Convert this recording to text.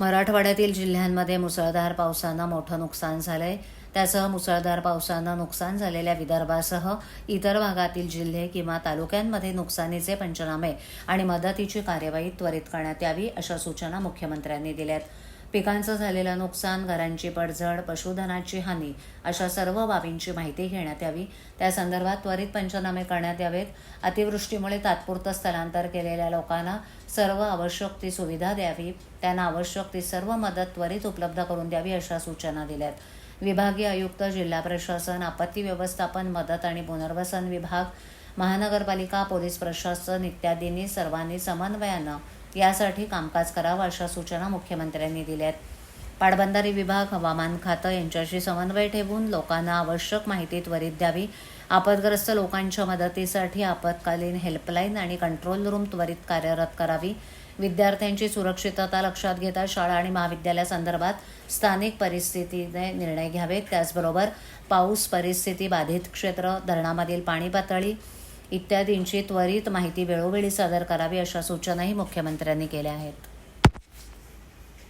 मराठवाड्यातील जिल्ह्यांमध्ये मुसळधार पावसानं मोठं नुकसान झालंय. त्यासह मुसळधार पावसानं नुकसान झालेल्या विदर्भासह इतर भागातील जिल्हे किंवा तालुक्यांमध्ये नुकसानीचे पंचनामे आणि मदतीची कार्यवाही त्वरित करण्यात यावी अशा सूचना मुख्यमंत्र्यांनी दिल्यात. पिकांचं झालेलं नुकसान घरांची पडझड पशुधनाची हानी अशा सर्व बाबींची माहिती घेण्यात यावी. त्या संदर्भात त्वरित पंचनामे करण्यात यावेत. अतिवृष्टीमुळे तात्पुरतं स्थलांतर केलेल्या लोकांना सर्व आवश्यक ती सुविधा द्यावी. त्यांना आवश्यक ती सर्व मदत त्वरित उपलब्ध करून द्यावी अशा सूचना दिल्यात. विभागीय आयुक्त जिल्हा प्रशासन आपत्ती व्यवस्थापन मदत आणि पुनर्वसन विभाग महानगरपालिका पोलीस प्रशासन इत्यादींनी सर्वांनी समन्वयानं यासाठी कामकाज करावं अशा सूचना मुख्यमंत्र्यांनी दिल्यात पाटबंधारे विभाग हवामान खातं यांच्याशी समन्वय ठेवून लोकांना आवश्यक माहिती त्वरित द्यावी. आपदग्रस्त लोकांच्या मदतीसाठी आपत्कालीन हेल्पलाईन आणि कंट्रोल रूम त्वरित कार्यरत करावी. विद्यार्थ्यांची सुरक्षितता लक्षात घेता शाळा आणि महाविद्यालयासंदर्भात स्थानिक परिस्थितीने निर्णय घ्यावेत. त्याचबरोबर पाऊस परिस्थिती बाधित क्षेत्र धरणामधील पाणी पातळी इत्यादींची त्वरित माहिती वेळोवेळी सादर करावी अशा सूचनाही मुख्यमंत्र्यांनी केल्या आहेत.